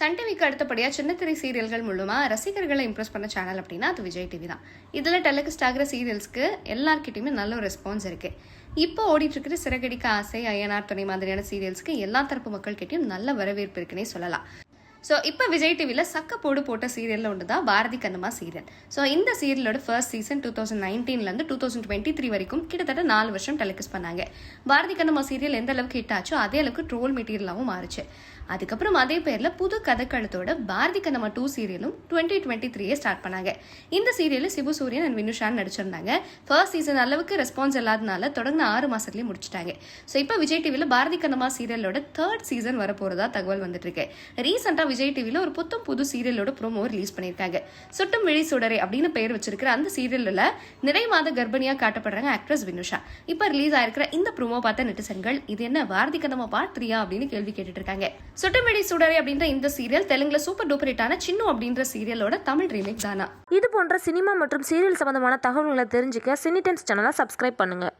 Sun டிவிக்கு அடுத்தபடியாக சின்னத்திரை சீரியல்கள் மூலமாக ரசிகர்களை இம்ப்ரெஸ் பண்ண சேனல் அப்படின்னா அது விஜய் டிவி தான். இதில் டெலிகாஸ்ட் ஆகிற சீரியல்ஸ்க்கு எல்லாருக்கிட்டையுமே நல்ல ஒரு ரெஸ்பான்ஸ் இருக்கு. இப்போ ஓடிட்டு இருக்கிற சிறகடிக்க ஆசை ஐயனார் துணை மாதிரியான சீரியல்ஸ்க்கு எல்லா தரப்பு மக்கள்கிட்டையும் நல்ல வரவேற்பு இருக்குன்னே சொல்லலாம். ஸோ இப்போ விஜய் டிவியில் சக்க போடு போட்ட சீரியலில் ஒன்று தான் பாரதி கண்ணம்மா சீரியல். ஸோ இந்த சீரியலோட ஃபர்ஸ்ட் சீசன் டூ தௌசண்ட் நைன்டீன்லேருந்து டூ தௌசண்ட் டுவெண்ட்டி த்ரீ வரைக்கும் கிட்டத்தட்ட நாலு வருஷம் டெலிகாஸ்ட் பண்ணாங்க. பாரதி கண்ணம்மா சீரியல் எந்த அளவுக்கு ஹிட் ஆச்சோ அதே அளவுக்கு ட்ரோல் மெட்டீரியலாகவும் மாறுச்சு. அதுக்கப்புறம் அதே பேரில் புது கதைக்களத்தோட பாரதி கண்ணம்மா டூ சீரியலும் டுவெண்ட்டி டுவெண்ட்டி த்ரீயே ஸ்டார்ட் பண்ணாங்க. இந்த சீரியலில் சிபு சூரியன் அண்ட் வினுஷான் நடிச்சிருந்தாங்க. ஃபர்ஸ்ட் சீசன் அளவுக்கு ரெஸ்பான்ஸ் இல்லாதனால தொடர்ந்து ஆறு மாதத்துலேயே முடிச்சிட்டாங்க. ஸோ இப்போ விஜய் டிவியில் பாரதி கண்ணம்மா சீரியலோட தேர்ட் சீசன் வரப்போகிறதா தகவல் வந்துட்டு இருக்கு. ரீசெண்டாக விஜய் டிவியில் ஒரு புத்தம் புது சீரியலோட ப்ரோமோ ரிலீஸ் பண்ணியிருக்காங்க. சுட்டும் விழி சுடரை அப்படின்னு பெயர் வச்சிருக்கிற அந்த சீரியலில் நிறை மாத கர்ப்பிணியாக காட்டப்படுறாங்க ஆக்ட்ரஸ் வினுஷா. இப்போ ரிலீஸ் ஆயிருக்கிற இந்த ப்ரோமோ பார்த்த நெட்டிசன்கள் இது என்ன பாரதி கதமா பார்ட் த்ரீயா அப்படின்னு கேள்வி கேட்டுட்டு இருக்காங்க சுட்டுமிடி சுடரே அப்படின்ற இந்த சீரியல் தெலுங்குல சூப்பர் டூப்பர் ஹிட்டான சின்னு அப்படின்ற சீரியலோட தமிழ் ரீமேக் தானா? இது போன்ற சினிமா மற்றும் சீரியல் சம்பந்தமான தகவல்களை தெரிஞ்சுக்க சினிடென்ஸ் சேனலை சப்ஸ்கிரைப் பண்ணுங்கள்